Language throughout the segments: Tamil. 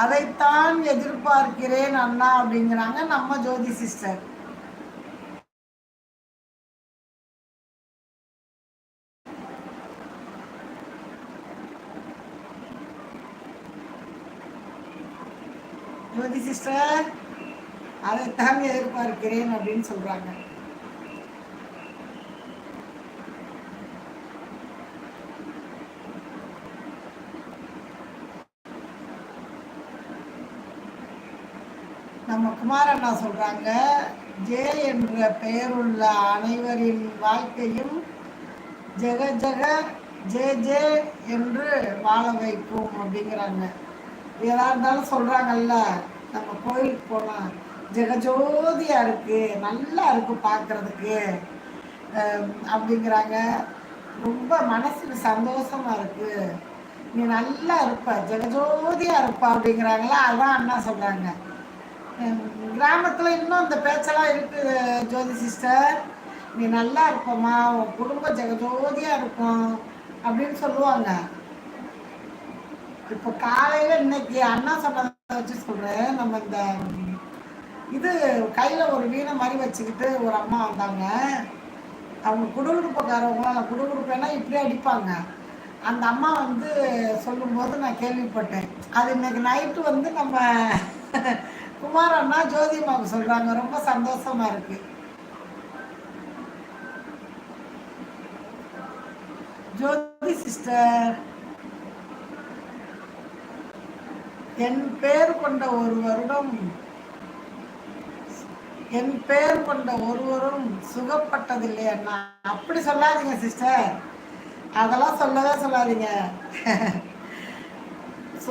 அதைத்தான் எதிர்பார்க்கிறேன் அண்ணா அப்படிங்கிறாங்க நம்ம ஜோதி சிஸ்டர். ஜோதி சிஸ்டர் அதைத்தான் எதிர்பார்க்கிறேன் அப்படின்னு சொல்றாங்க. நம்ம குமார் அண்ணா சொல்றாங்க ஜே என்ற பெயருள்ள அனைவரின் வாழ்க்கையும் ஜெக ஜெக ஜே ஜே என்று வாழ வைக்கும் அப்படிங்கிறாங்க. எதா இருந்தாலும் சொல்றாங்கல்ல நம்ம கோயிலுக்கு போனா ஜெகஜோதியா இருக்கு நல்லா இருக்கு பார்க்குறதுக்கு அப்படிங்கிறாங்க. ரொம்ப மனசுக்கு சந்தோஷமா இருக்கு. நீ நல்லா இருப்ப ஜெகஜோதியா இருப்ப அப்படிங்கிறாங்களா? அதான் அண்ணா சொல்றாங்க. கிராமத்தில் இன்னும் இந்த பேச்செல்லாம் இருக்குது ஜோதி சிஸ்டர் நீ நல்லா இருப்போம்மா உன் குடும்பம் ஜெகஜோதியாக இருக்கும் அப்படின்னு சொல்லுவாங்க. இப்போ காலையில் இன்னைக்கு அண்ணா சொன்னதை வச்சு சொல்கிறேன் நம்ம இந்த இது கையில் ஒரு வீணை மாதிரி வச்சுக்கிட்டு ஒரு அம்மா வந்தாங்க. அவங்க குடுகுடுப்புக்காரவங்க குடுகுடுப்பேன்னா இப்படி அடிப்பாங்க. அந்த அம்மா வந்து சொல்லும்போது நான் கேள்விப்பட்டேன். அது இன்னைக்கு நைட்டு வந்து நம்ம குமார் அண்ணா ஜோதி அம்மாவுக்கு சொல்றாங்க. ரொம்ப சந்தோஷமா இருக்கு. ஜோதி சிஸ்டர். என் பேர் கொண்ட ஒரு வருடம் என் பேர் கொண்ட ஒருவரும் சுகப்பட்டதில்லை அண்ணா. அப்படி சொல்லாதீங்க சிஸ்டர். அதெல்லாம் சொல்லவே சொல்லாதீங்க.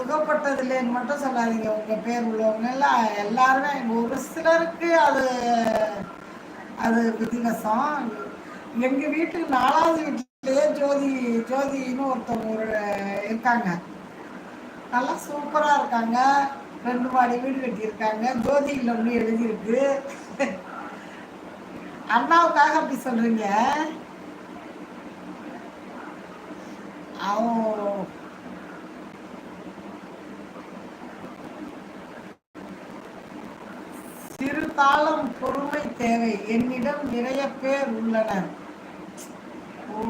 சுகப்பட்டதில்லைன்னு மட்டும் சொல்லாதீங்க. உங்கள் பேர் உள்ளவங்க எல்லாம் எல்லாருமே ஒரு சிலருக்கு அது அது விதிவசம் எங்கள் வீட்டுக்கு நாலாவது வீட்டிலேயே ஜோதி ஜோதின்னு ஒருத்தவங்க ஒரு இருக்காங்க. நல்லா சூப்பராக இருக்காங்க. ரெண்டு மாடி வீடு கட்டியிருக்காங்க. ஜோதி ஒன்று எழுதியிருக்கு. அண்ணாவுக்காக அப்படி சொல்கிறீங்க அவன் சிறு காலம் பொறுமை தேவை. என்னிடம் நிறைய பேர் உள்ளனர். ஓ.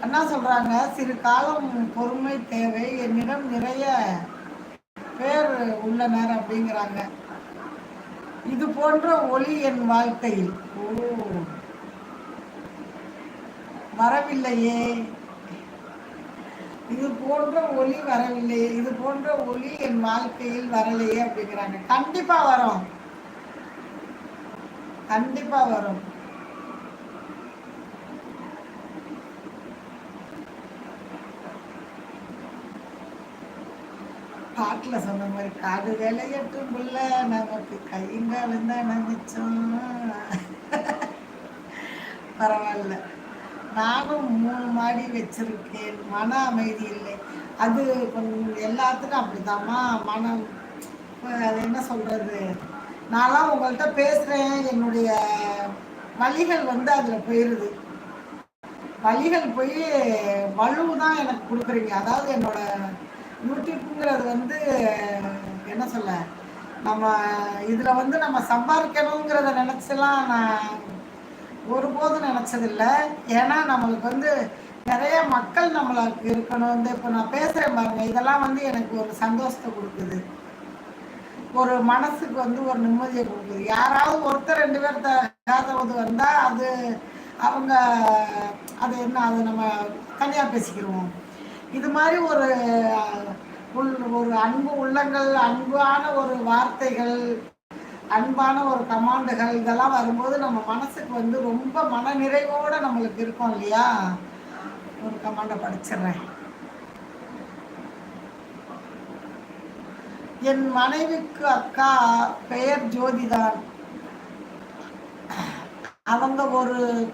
அண்ணா சொல்றாங்க சிறு காலம் பொறுமை தேவை என்னிடம் நிறைய பேர் உள்ளனர் அப்படிங்கிறாங்க. இது போன்ற ஒளி என் வாழ்க்கையில். ஓ. வரவில்லையே. இது போன்ற ஒளி வரவில்லையே. இது போன்ற ஒளி என் வாழ்க்கையில் வரலையே அப்படிங்கிறாங்க. கண்டிப்பா வரும். கண்டிப்பா வரும். பாட்டுல சொன்ன மாதிரி காடு வேலையட்டும் புள்ள நமக்கு கைங்காலம் தான் நினைச்சோம் பரவாயில்ல. நானும் மூணு மாடி வச்சிருக்கேன். மன அமைதி இல்லை. அது கொஞ்சம் எல்லாத்துக்கும் அப்படிதாம்மா. மனம் அது என்ன சொல்றது? நான்லாம் உங்கள்கிட்ட பேசுறேன். என்னுடைய வழிகள் வந்து அதுல போயிருது. வழிகள் போய் வலுவு தான் எனக்கு கொடுக்குறீங்க. அதாவது என்னோட யூடியூப்புங்கிறது வந்து என்ன சொல்ல நம்ம இதுல வந்து நம்ம சம்பாதிக்கணுங்கிறத நினைச்செல்லாம் நான் ஒருபோதும் நினச்சதில்லை. ஏன்னா நம்மளுக்கு வந்து நிறைய மக்கள் நம்மளுக்கு இருக்கணும். வந்து இப்போ நான் பேசுகிறேன் பாருங்க. இதெல்லாம் வந்து எனக்கு ஒரு சந்தோஷத்தை கொடுக்குது. ஒரு மனசுக்கு வந்து ஒரு நிம்மதியை கொடுக்குது. யாராவது ஒருத்தர் ரெண்டு பேர் தகாதவது வந்தால் அது அவங்க அது என்ன அது நம்ம தனியாக பேசிக்கிருவோம் இது மாதிரி ஒரு உள் ஒரு அன்பு உள்ளங்கள் அன்பான ஒரு வார்த்தைகள் அன்பான ஒரு கமாண்டுகள் இதெல்லாம் வரும்போது நம்ம மனசுக்கு வந்து ரொம்ப மன நிறைவோடு நம்மளுக்கு இருக்கும் இல்லையா? ஒரு கமாண்டை படிச்சிடுறேன். என் மனைவிக்கு அக்கா பெயர் ஜோதிதான். அவங்க ஒரு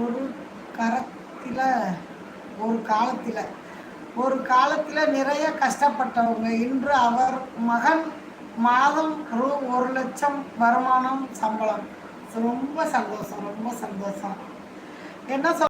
ஒரு கரத்தில் ஒரு காலத்தில் ஒரு காலத்தில் நிறைய கஷ்டப்பட்டவங்க. இன்று அவர் மகன் மாதம் ரூ. ஒரு லட்சம் வருமானம் சம்பளம். ரொம்ப சந்தோஷம் ரொம்ப சந்தோஷம். என்ன சொல்